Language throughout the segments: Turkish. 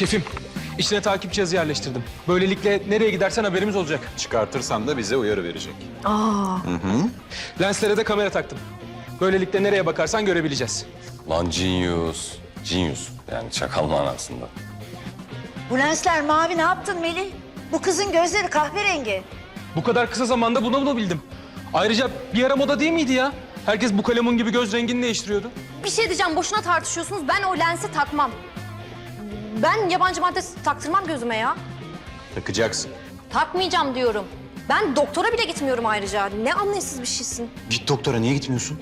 Şefim, içine takip cihazı yerleştirdim. Böylelikle nereye gidersen haberimiz olacak. Çıkartırsan da bize uyarı verecek. Lenslere de kamera taktım. Böylelikle nereye bakarsan görebileceğiz. Lan genius. Genius. Yani çakal manasında. Bu lensler mavi ne yaptın Melih? Bu kızın gözleri kahverengi. Bu kadar kısa zamanda buna bunu bildim. Ayrıca bir ara moda değil miydi ya? Herkes bu kalemun gibi göz rengini değiştiriyordu. Bir şey diyeceğim boşuna tartışıyorsunuz. Ben o lensi takmam. Ben yabancı madde taktırmam gözüme ya. Takacaksın. Takmayacağım diyorum. Ben doktora bile gitmiyorum ayrıca. Ne anlayışsız bir şeysin. Git doktora niye gitmiyorsun?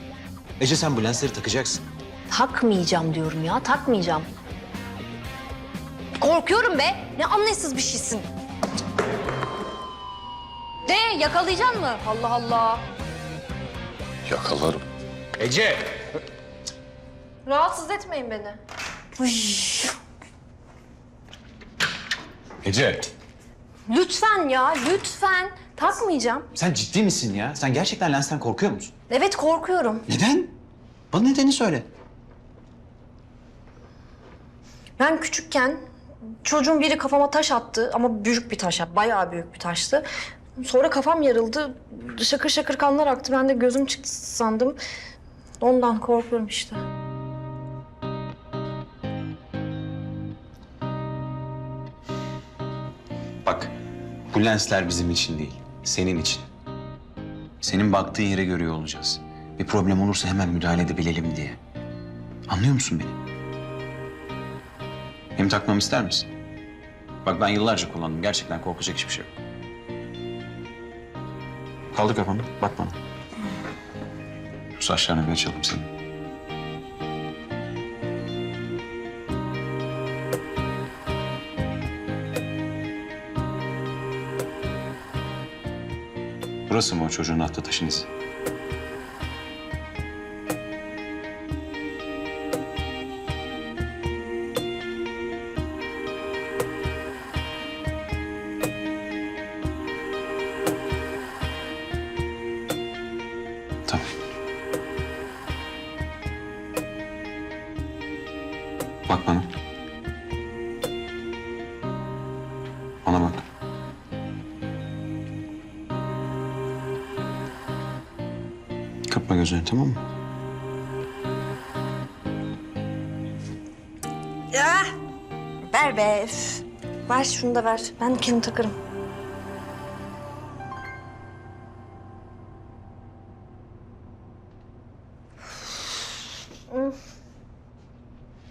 Ece sen bu lensleri takacaksın. Takmayacağım diyorum ya, takmayacağım. Korkuyorum be. Ne anlayışsız bir şeysin. De yakalayacaksın mı? Allah Allah. Yakalarım. Ece! Rahatsız etmeyin beni. Ece! Lütfen ya, lütfen. Takmayacağım. Sen ciddi misin ya? Sen gerçekten lensten korkuyor musun? Evet korkuyorum. Neden? Bana nedeni söyle. Ben küçükken çocuğun biri kafama taş attı ama büyük bir taş, bayağı büyük bir taştı. Sonra kafam yarıldı, şakır şakır kanlar aktı. Ben de gözüm çıktı sandım. Ondan korkuyorum işte. Bu lensler bizim için değil, senin için. Senin baktığın yere görüyor olacağız. Bir problem olursa hemen müdahale edebilelim diye. Anlıyor musun beni? Hem takmamı ister misin? Bak ben yıllarca kullandım. Gerçekten korkacak hiçbir şey yok. Kaldır kafanı, bak bana. Şu saçlarını bir açalım senin. Burası mı o çocuğun attığı taşın? Kapma gözlerini tamam mı? Ya ver be. üf. Ver şunu da ver. Ben kendim takarım.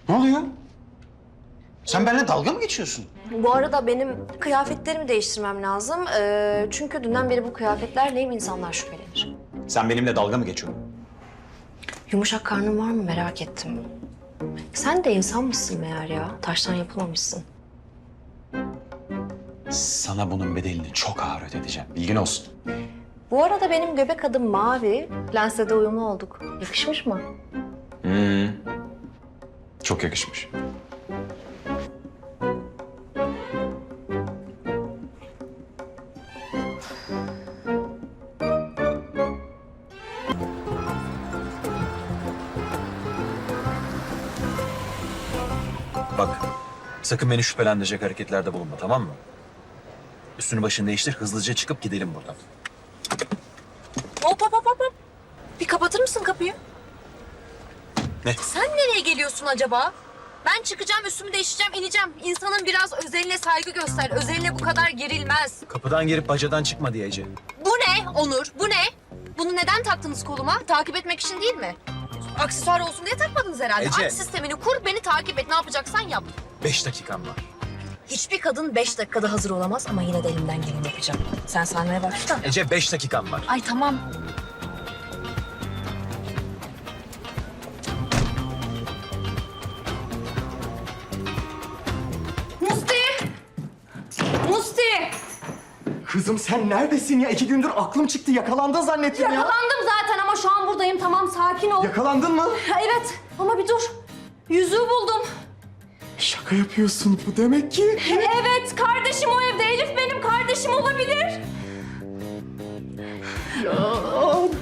Ne oluyor? Sen benimle dalga mı geçiyorsun? Bu arada benim kıyafetlerimi değiştirmem lazım. Ee, çünkü dünden beri bu kıyafetlerleyim insanlar şüphelenir. Sen benimle dalga mı geçiyorsun? Yumuşak karnın var mı merak ettim. Sen de insan mısın meğer ya? Taştan yapılmamışsın. Sana bunun bedelini çok ağır ödeteceğim. Bilgin olsun. Bu arada benim göbek adım mavi. Lensle de uyumlu olduk. Yakışmış mı? Çok yakışmış. Sakın beni şüphelendirecek hareketlerde bulunma, tamam mı? Üstünü başını değiştir, hızlıca çıkıp gidelim buradan. Hop hop hop hop. Bir kapatır mısın kapıyı? Ne? Sen nereye geliyorsun acaba? Ben çıkacağım, üstümü değiştireceğim, ineceğim. İnsanın biraz özeline saygı göster. Özeline bu kadar gerilmez. Kapıdan girip bacadan çıkma diyece. Bu ne Onur? Bu ne? Bunu neden taktınız koluma? Takip etmek için değil mi? Aksesuar olsun diye takmadınız herhalde. Ece. Aç sistemini kur, beni takip et. Ne yapacaksan yap. Beş dakikan var. Hiçbir kadın beş dakikada hazır olamaz ama yine de elimden geleni yapacağım. Sen saymaya başla. Ece beş dakikan var. Ay tamam. Kızım sen neredesin ya? İki gündür aklım çıktı. Yakalandın zannettim ya. Yakalandım zaten ama şu an buradayım. Tamam sakin ol. Yakalandın mı? Evet ama bir dur. Yüzüğü buldum. Şaka yapıyorsun bu demek ki. Evet kardeşim o evde. Elif benim kardeşim olabilir. Ya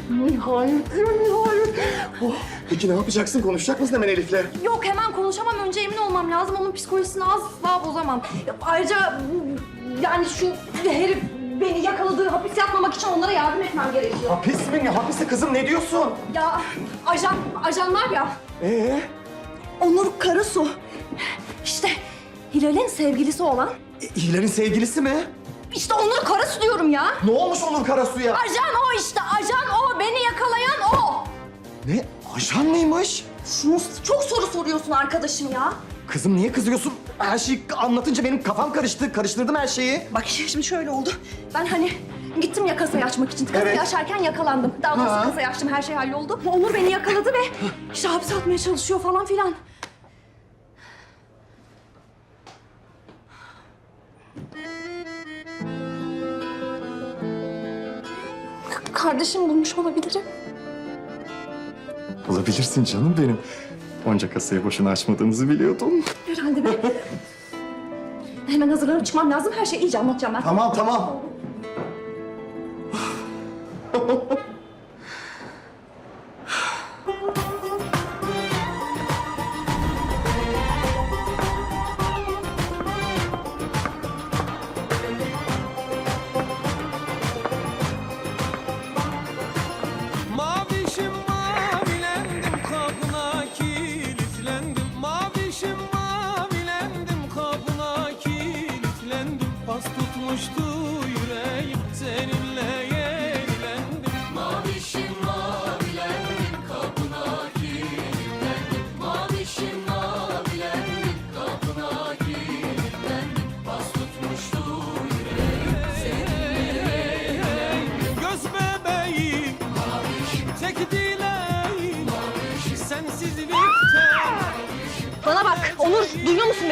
nihayet ya nihayet. Oh, Peki ne yapacaksın? Konuşacak mısın hemen Elif'le? Yok hemen konuşamam. Önce emin olmam lazım. Onun psikolojisini asla bozamam. Ayrıca yani şu herif beni yakaladığı hapis yatmamak için onlara yardım etmem gerekiyor. Hapis mi? Ne hapisi kızım? Ne diyorsun? Ya ajan, ajanlar ya. Ee? Onur Karasu. İşte Hilal'in sevgilisi olan. E, Hilal'in sevgilisi mi? İşte Onur Karasu diyorum ya. Ne olmuş Onur Karasu'ya? Ajan o işte, ajan o. Beni yakalayan o. Ne? Ajan mıymış? Şunu çok soru soruyorsun arkadaşım ya. Kızım niye kızıyorsun? Her şeyi anlatınca benim kafam karıştı. Karıştırdım her şeyi. Bak şimdi şöyle oldu. Ben hani gittim ya kasayı açmak için. Kasayı Evet. açarken yakalandım. Daha doğrusu Ha. kasayı açtım, her şey halloldu. Onur beni yakaladı ve işte hapse atmaya çalışıyor falan filan. Kardeşim bulmuş olabilirim. Olabilirsin canım benim. Onca kasayı boşuna açmadığımızı biliyordum. Herhalde ben... Hemen hazırlanıp çıkmam lazım. Her şeyi iyice anlatacağım ben. Tamam tamam.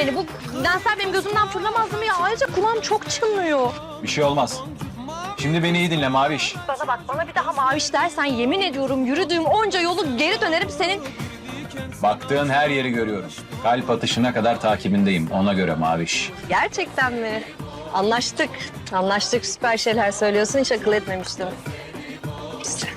Beni? Bu lensler benim gözümden fırlamazdı mı ya? Ayrıca kulağım çok çınlıyor. Bir şey olmaz. Şimdi beni iyi dinle Maviş. Bana bak bana bir daha maviş dersen yemin ediyorum yürüdüğüm onca yolu geri dönerim senin. Baktığın her yeri görüyorum. Kalp atışına kadar takibindeyim. Ona göre Maviş. Gerçekten mi? Anlaştık. Anlaştık süper şeyler söylüyorsun hiç akıl etmemiştim. İşte.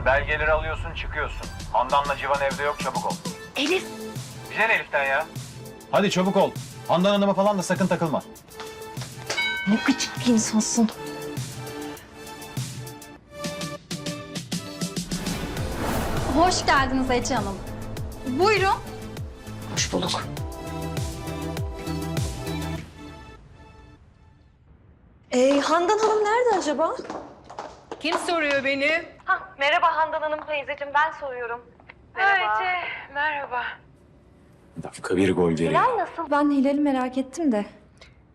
Giriyorsun, belgeleri alıyorsun, çıkıyorsun. Handan'la Civan evde yok, çabuk ol. Elif. Bize ne Elif'ten ya? Hadi çabuk ol. Handan Hanım'a falan da sakın takılma. Ne gıcık bir insansın. Hoş geldiniz Ece Hanım. Buyurun. Hoş bulduk. Ee, Handan Hanım nerede acaba? Kim soruyor beni? Merhaba Handan Hanım teyzeciğim ben soruyorum. Merhaba. merhaba. Dakika bir gol geri. Nasıl? Ben Hilal'i merak ettim de.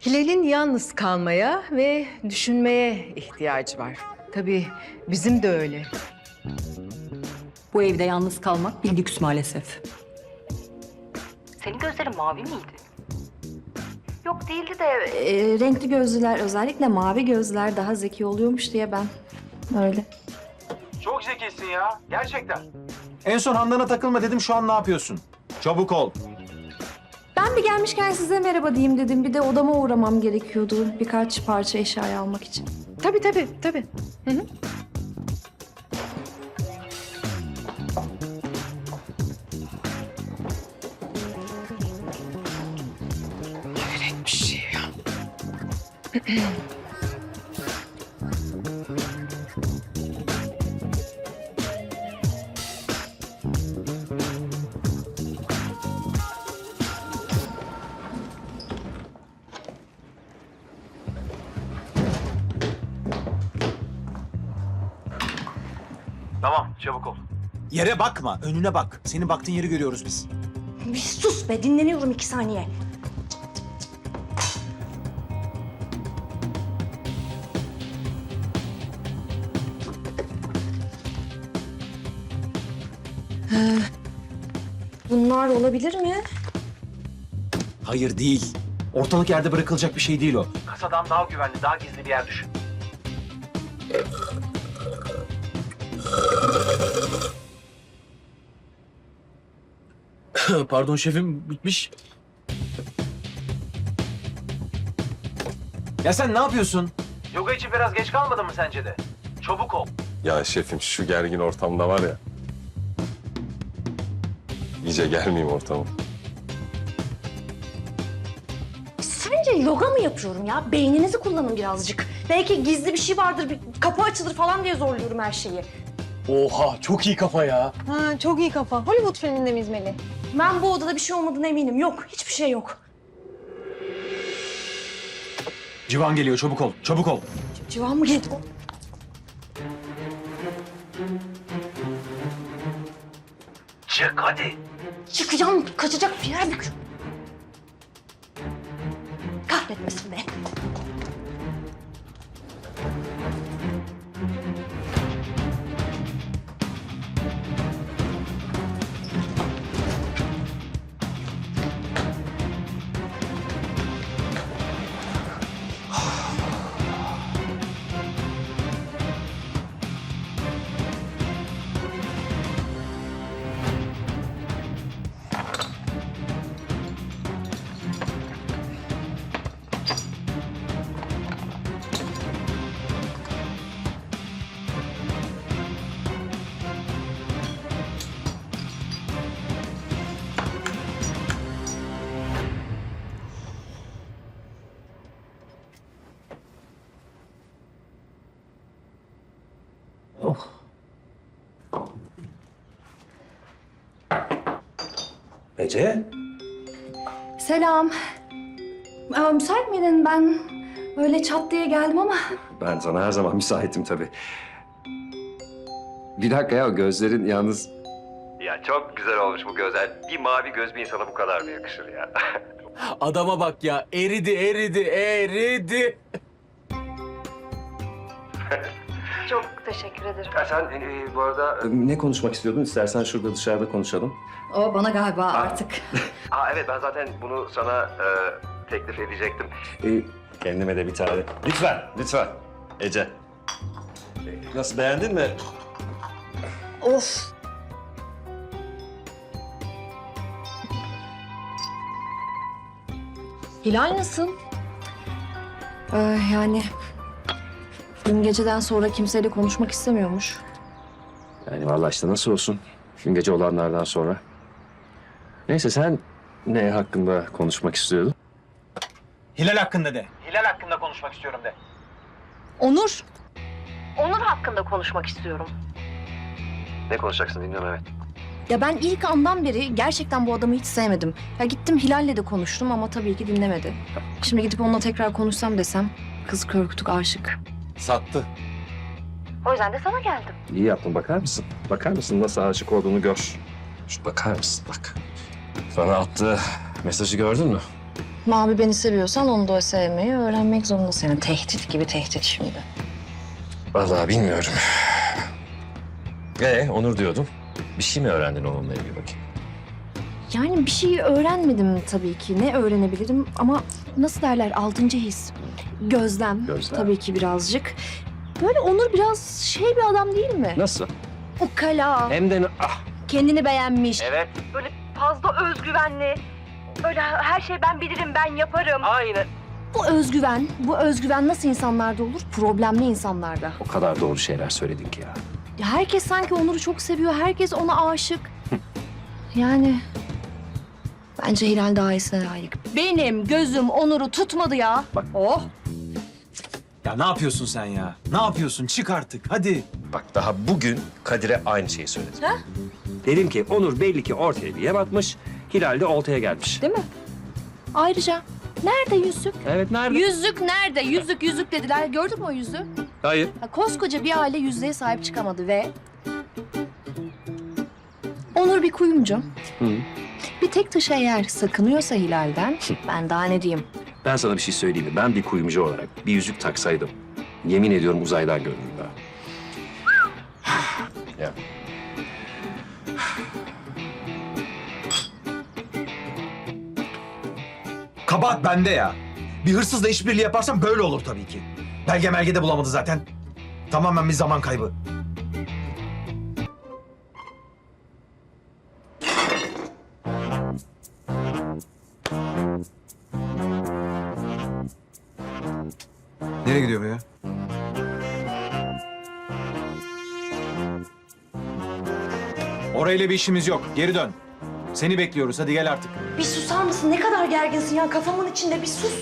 Hilal'in yalnız kalmaya ve düşünmeye ihtiyacı var. Tabii bizim de öyle. Bu evde yalnız kalmak bir lüks maalesef. Senin gözlerin mavi miydi? Yok değildi de... Ee, renkli gözlüler özellikle mavi gözlüler daha zeki oluyormuş diye ben öyle. Çok zekisin ya, gerçekten. En son Handan'a takılma dedim, şu an ne yapıyorsun? Çabuk ol. Ben bir gelmişken size merhaba diyeyim dedim. Bir de odama uğramam gerekiyordu birkaç parça eşyayı almak için. Tabii tabii tabii. Hı hı. Hayret bir şey ya. çabuk ol. Yere bakma, önüne bak. Senin baktığın yeri görüyoruz biz. Bir sus be dinleniyorum iki saniye. Bunlar olabilir mi? Hayır değil. Ortalık yerde bırakılacak bir şey değil o. Kasadan daha güvenli, daha gizli bir yer düşün. Pardon şefim bitmiş. Ya sen ne yapıyorsun? Yoga için biraz geç kalmadın mı sence de? Çabuk ol. Ya şefim şu gergin ortamda var ya. İyice gelmeyeyim ortama. Sence yoga mı yapıyorum ya? Beyninizi kullanın birazcık. Belki gizli bir şey vardır, bir kapı açılır falan diye zorluyorum her şeyi. Oha çok iyi kafa ya. Ha, çok iyi kafa. Hollywood filminde miyiz Melih? Ben bu odada bir şey olmadığına eminim. Yok, hiçbir şey yok. Civan geliyor çabuk ol. Çabuk ol. Civan mı geldi? Çık hadi. Çıkacağım, kaçacak bir yer bak. Kahretmesin be. Ece. Selam. Aa, müsait miydin? Ben öyle çat diye geldim ama... Ben sana her zaman müsaitim tabii. Bir dakika ya gözlerin yalnız... Ya çok güzel olmuş bu gözler. Bir mavi göz bir insana bu kadar mı yakışır ya? Adama bak ya eridi eridi eridi. Çok teşekkür ederim. ya sen e, bu arada... Ne konuşmak istiyordun? İstersen şurada dışarıda konuşalım. O bana galiba artık. Aa evet ben zaten bunu sana e, teklif edecektim. E, kendime de bir tane. Lütfen, lütfen. Ece. Nasıl beğendin mi? Of. Hilal nasıl? Ee, yani dün geceden sonra kimseyle konuşmak istemiyormuş. Yani vallahi işte nasıl olsun. Dün gece olanlardan sonra. Neyse sen ne hakkında konuşmak istiyordun? Hilal hakkında de. Hilal hakkında konuşmak istiyorum de. Onur. Onur hakkında konuşmak istiyorum. Ne konuşacaksın dinliyorum evet. Ya ben ilk andan beri gerçekten bu adamı hiç sevmedim. Ya gittim Hilal'le de konuştum ama tabii ki dinlemedi. Şimdi gidip onunla tekrar konuşsam desem kız körkütük aşık. Sattı. O yüzden de sana geldim. İyi yaptın bakar mısın? Bakar mısın nasıl aşık olduğunu gör. Şu bakar mısın bak. Sana attığı mesajı gördün mü? Mavi beni seviyorsan onu da sevmeyi öğrenmek zorunda senin. Tehdit gibi tehdit şimdi. Vallahi bilmiyorum. Ee Onur diyordum. Bir şey mi öğrendin onunla ilgili bakayım? Yani bir şey öğrenmedim tabii ki. Ne öğrenebilirim ama nasıl derler altıncı his. Gözlem, Gözlem. tabii ki birazcık. Böyle Onur biraz şey bir adam değil mi? Nasıl? Ukala, Hem de ah. kendini beğenmiş. Evet. Böyle fazla özgüvenli. Böyle her şey ben bilirim, ben yaparım. Aynen. Bu özgüven, bu özgüven nasıl insanlarda olur? Problemli insanlarda. O kadar doğru şeyler söyledin ki ya. Ya herkes sanki Onur'u çok seviyor, herkes ona aşık. yani bence Hilal daha iyisine layık. Benim gözüm Onur'u tutmadı ya. Bak. Oh. Ya ne yapıyorsun sen ya? Ne yapıyorsun? Çık artık hadi. Bak daha bugün Kadir'e aynı şeyi söyledim. Dedim ki Onur belli ki ortaya bir yem atmış. Hilal de oltaya gelmiş. Değil mi? Ayrıca nerede yüzük? Evet nerede? Yüzük nerede? Yüzük yüzük dediler. Gördün mü o yüzüğü? Hayır. Ha, koskoca bir aile yüzüğe sahip çıkamadı ve... Onur bir kuyumcu. Hı. Bir tek taşı eğer sakınıyorsa Hilal'den ben daha ne diyeyim? Ben sana bir şey söyleyeyim mi? Ben bir kuyumcu olarak bir yüzük taksaydım. Yemin ediyorum uzaydan görünür daha. ya. Kaba Kabahat bende ya. Bir hırsızla işbirliği yaparsam böyle olur tabii ki. Belge melge de bulamadı zaten. Tamamen bir zaman kaybı. Nereye gidiyor bu ya? Orayla bir işimiz yok. Geri dön. Seni bekliyoruz. Hadi gel artık. Bir susar mısın? Ne kadar gerginsin ya kafamın içinde bir sus.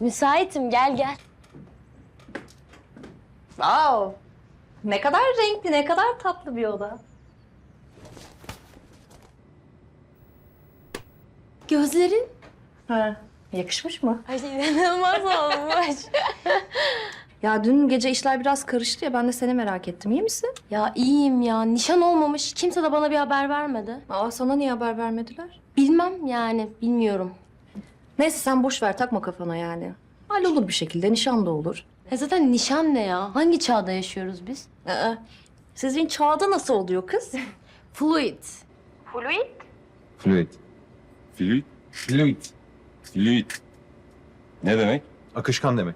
Müsaitim gel gel. Wow. Ne kadar renkli, ne kadar tatlı bir oda. Gözlerin? Ha, yakışmış mı? Ay inanılmaz olmuş. Ya dün gece işler biraz karıştı ya ben de seni merak ettim. İyi misin? ya iyiyim ya. Nişan olmamış. Kimse de bana bir haber vermedi. Aa sana niye haber vermediler? Bilmem yani. Bilmiyorum. Neyse sen boş ver takma kafana yani. Hallolur bir şekilde nişan da olur. Ya zaten nişan ne ya? Hangi çağda yaşıyoruz biz? Aa, sizin çağda nasıl oluyor kız? Fluid. Fluid. Fluid. Fluid. Fluid. Ne demek? Akışkan demek.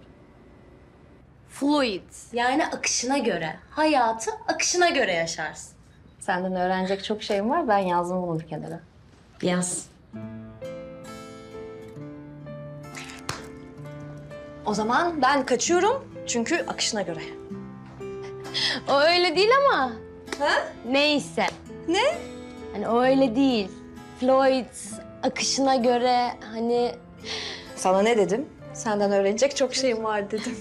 Fluid. Yani akışına göre. Hayatı akışına göre yaşarsın. Senden öğrenecek çok şeyim var. Ben yazdım bunu bir kenara. Yaz. O zaman ben kaçıyorum. Çünkü akışına göre. O öyle değil ama. Ha? Neyse. Ne? Hani o öyle değil. Floyd akışına göre hani Sana ne dedim? Senden öğrenecek çok şeyim var dedim.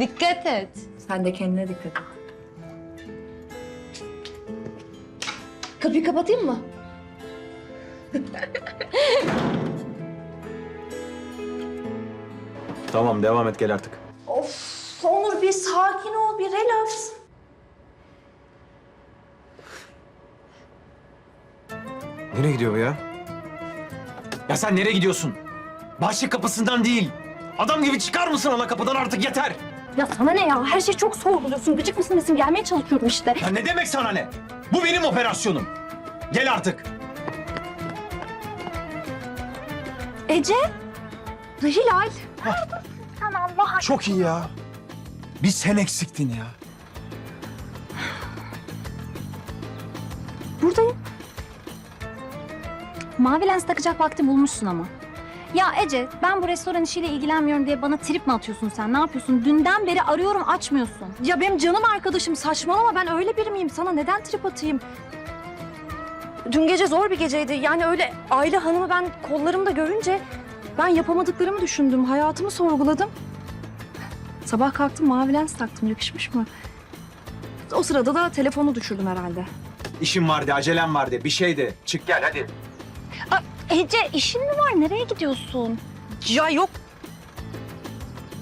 dikkat et. Sen de kendine dikkat et. Kapıyı kapatayım mı? Tamam devam et gel artık. Of Onur bir sakin ol, bir relax. Nereye gidiyor bu ya? Ya sen nereye gidiyorsun? Bahçe kapısından değil. Adam gibi çıkar mısın ana kapıdan artık yeter. Ya sana ne ya? Her şeyi çok sorguluyorsun. Gıcık mısın nesin? Gelmeye çalışıyorum işte. Ya ne demek sana ne? Bu benim operasyonum. Gel artık. Ece? Hilal. Çok iyi ya. Bir sen eksiktin ya. Buradayım. Mavi lens takacak vakti bulmuşsun ama. Ya Ece, ben bu restoran işiyle ilgilenmiyorum diye bana trip mi atıyorsun sen? Ne yapıyorsun? Dünden beri arıyorum, açmıyorsun. Ya benim canım arkadaşım saçmalama ben öyle biri miyim? Sana neden trip atayım? Dün gece zor bir geceydi. Yani öyle aile hanımı ben kollarımda görünce ben yapamadıklarımı düşündüm. Hayatımı sorguladım. Sabah kalktım mavi lens taktım. Yakışmış mı? O sırada da telefonu düşürdüm herhalde. İşim vardı, acelem vardı, bir şeydi. Çık gel hadi. Ece, işin mi var? Nereye gidiyorsun? Ya yok.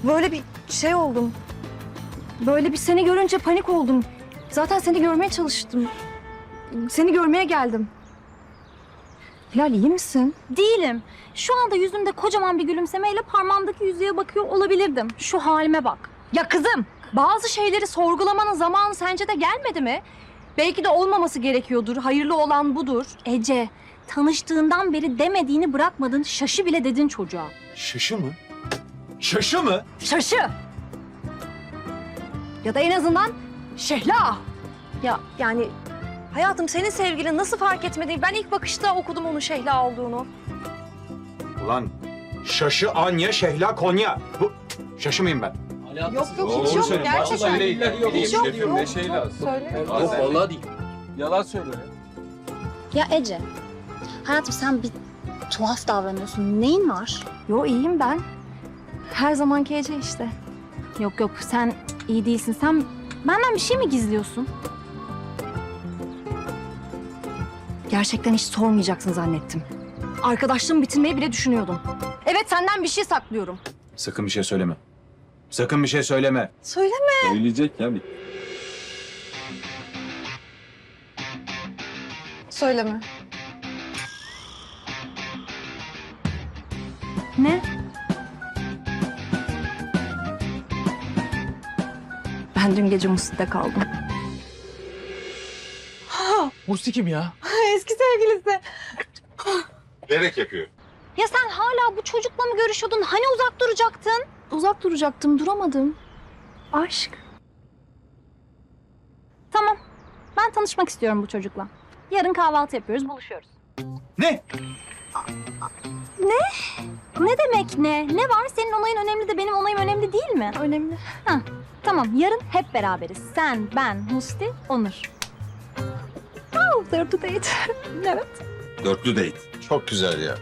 Böyle bir şey oldum. Böyle bir seni görünce panik oldum. Zaten seni görmeye çalıştım. Seni görmeye geldim. Hilal iyi misin? Değilim. Şu anda yüzümde kocaman bir gülümsemeyle parmağımdaki yüzüğe bakıyor olabilirdim. Şu halime bak. Ya kızım, bazı şeyleri sorgulamanın zamanı sence de gelmedi mi? Belki de olmaması gerekiyordur. Hayırlı olan budur. Ece, tanıştığından beri demediğini bırakmadın. Şaşı bile dedin çocuğa. Şaşı mı? Şaşı mı? Şaşı. Ya da en azından Şehla. Ya yani hayatım senin sevgilin nasıl fark etmedi? Ben ilk bakışta okudum onun Şehla olduğunu. Ulan şaşı Anya, Şehla, Konya. Bu şaşı mıyım ben? Yok yok hiç yok gerçekten. Hiç yok yok. Ne şey lazım. Söyle. Yok vallahi değil. Yalan söyle. Ya Ece, hayatım sen bir tuhaf davranıyorsun. Neyin var? Yo iyiyim ben. Her zamanki Ece işte. Yok yok sen iyi değilsin. Sen benden bir şey mi gizliyorsun? Gerçekten hiç sormayacaksın zannettim. Arkadaşlığımı bitirmeyi bile düşünüyordum. Evet senden bir şey saklıyorum. Sakın bir şey söyleme. Sakın bir şey söyleme. Söyleme. Söyleyecek ya bir. Söyleme. Ne? Ben dün gece Musit'te kaldım. Musti kim ya? Eski sevgilisi. Bilerek yapıyor. Ya sen hala bu çocukla mı görüşüyordun? Hani uzak duracaktın? Uzak duracaktım, duramadım. Aşk. Tamam. Ben tanışmak istiyorum bu çocukla. Yarın kahvaltı yapıyoruz, buluşuyoruz. Ne? Ne demek ne? Ne var? Senin onayın önemli de benim onayım önemli değil mi? Önemli. Tamam, yarın hep beraberiz. Sen, ben, Musti, Onur. Oh, to date. evet. Dörtlü date. Çok güzel ya.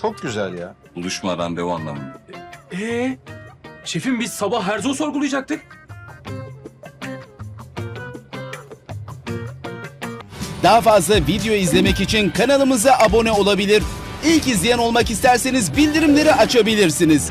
Çok güzel ya. Buluşma randevu anlamında. Ee, şefim biz sabah Herzog'u sorgulayacaktık. Daha fazla video izlemek için kanalımıza abone olabilir. İlk izleyen olmak isterseniz bildirimleri açabilirsiniz.